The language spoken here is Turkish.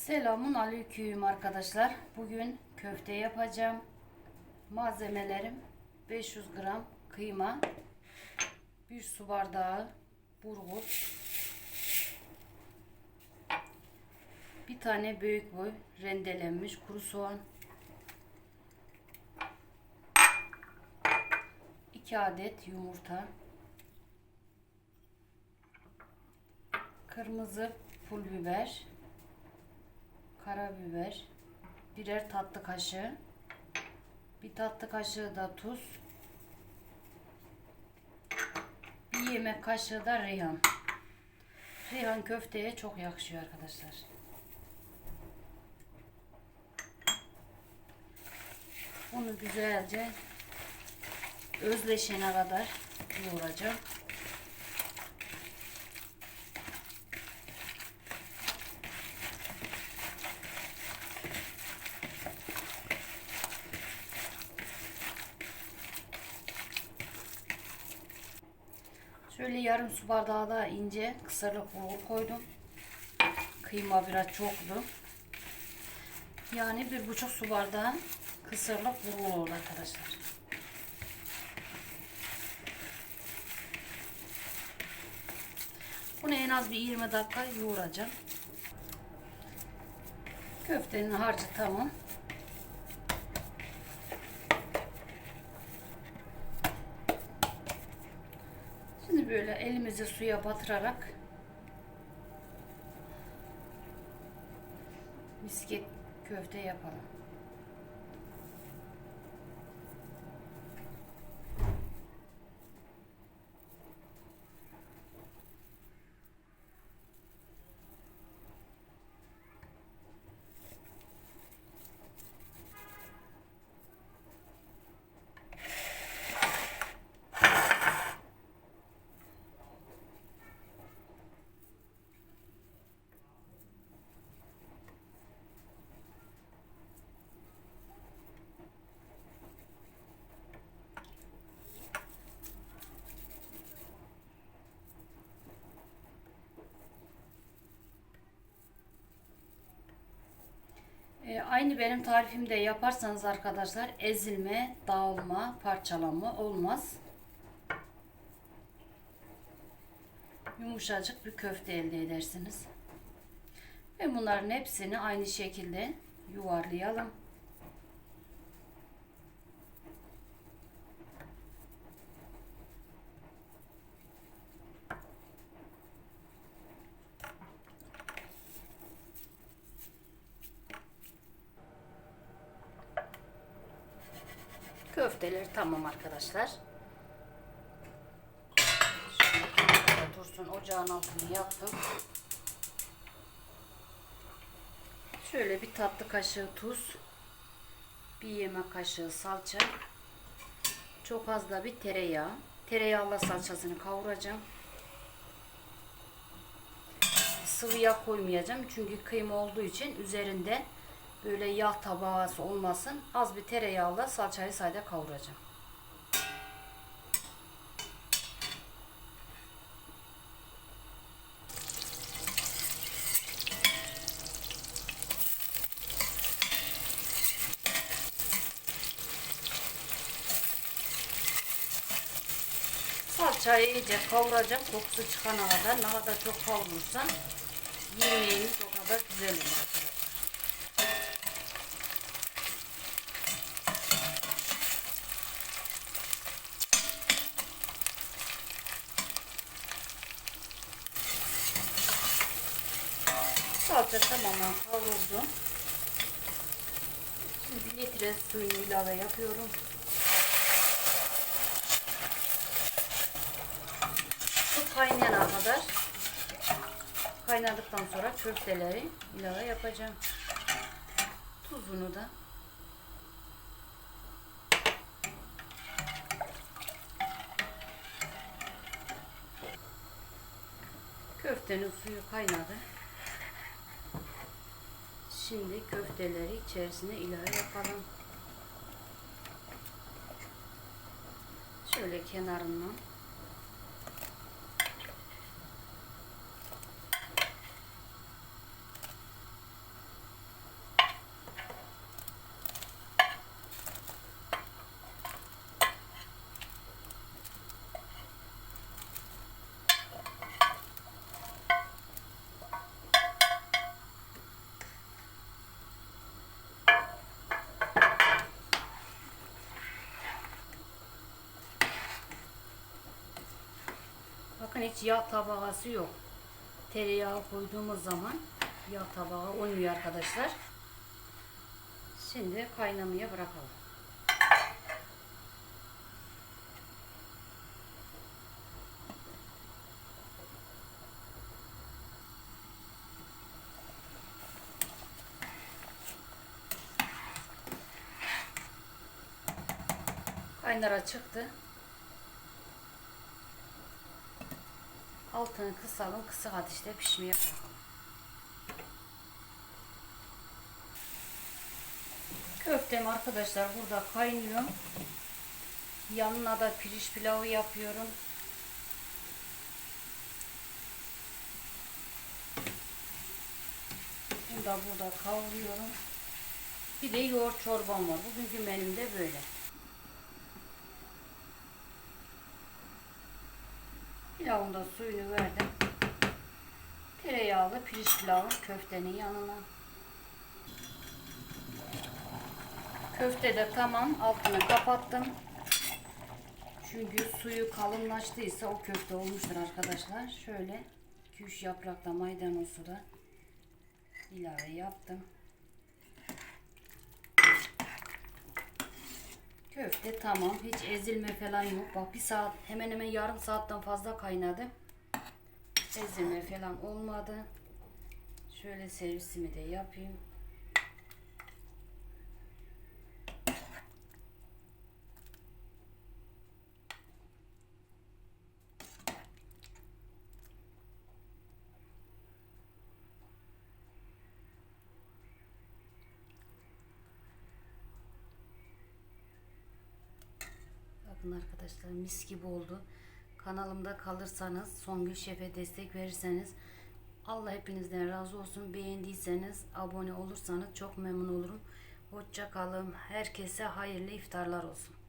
Selamun aleyküm arkadaşlar. Bugün köfte yapacağım. Malzemelerim 500 gram kıyma, 1 su bardağı burgul, bir tane büyük boy rendelenmiş kuru soğan, 2 adet yumurta, kırmızı pul biber, karabiber, birer tatlı kaşığı, bir tatlı kaşığı da tuz, bir yemek kaşığı da reyhan. Reyhan köfteye çok yakışıyor arkadaşlar. Bunu güzelce özleşene kadar yoğuracağım. Şöyle yarım su bardağı da ince kısırlık bulgur koydum. Kıyma biraz çoktu. Yani bir buçuk su bardağı kısırlık bulgur oldu arkadaşlar. Bunu en az bir 20 dakika yoğuracağım. Köftenin harcı tamam. Şimdi böyle elimizi suya batırarak misket köfte yapalım. Aynı benim tarifimde yaparsanız arkadaşlar ezilme, dağılma, parçalanma olmaz. Yumuşacık bir köfte elde edersiniz. Ve bunların hepsini aynı şekilde yuvarlayalım. Köfteler tamam arkadaşlar. Şöyle dursun. Ocağın altını yaptım. Şöyle bir tatlı kaşığı tuz. Bir yemek kaşığı salça. Çok az da bir tereyağı. Tereyağla salçasını kavuracağım. Sıvı yağ koymayacağım. Çünkü kıyma olduğu için üzerinde böyle yağ tabağası olmasın. Az bir tereyağla salçayı sade kavuracağım. Salçayı iyice kavuracağım. Kokusu çıkana kadar. Ne kadar çok kavurursan yemeğimiz o kadar güzel olur. Salça tamamen kavruldu. Şimdi bir litre suyunu ilave yapıyorum. Su kaynayana kadar kaynadıktan sonra köfteleri ilave yapacağım. Tuzunu da Köftenin suyu kaynadı. Şimdi köfteleri içerisine ilave yapalım. Şöyle kenarından hiç yağ tabakası yok. Tereyağı koyduğumuz zaman yağ tabağı olmuyor arkadaşlar. Şimdi kaynamaya bırakalım. Kaynara çıktı. Altını kısalım, kısık ateşte pişmeye bırakalım. Köftem arkadaşlar burada kaynıyor. Yanına da pirinç pilavı yapıyorum. Bunu da burada kavuruyorum. Bir de yoğurt çorbam var. Bugünkü menüm de böyle. Pilavın da suyunu verdim. Tereyağlı pirinç pilavı köftenin yanına. Köfte de tamam. Altını kapattım. Çünkü suyu kalınlaştıysa o köfte olmuştur arkadaşlar. Şöyle 2-3 yaprakla maydanozu da ilave yaptım. Köfte tamam. Hiç ezilme falan yok. Bak bir saat hemen hemen yarım saatten fazla kaynadı. Ezilme falan olmadı. Şöyle servisimi de yapayım. Bakın arkadaşlar mis gibi oldu. Kanalımda kalırsanız Songül Şef'e destek verirseniz Allah hepinizden razı olsun. Beğendiyseniz abone olursanız çok memnun olurum. Hoşça kalın. Herkese hayırlı iftarlar olsun.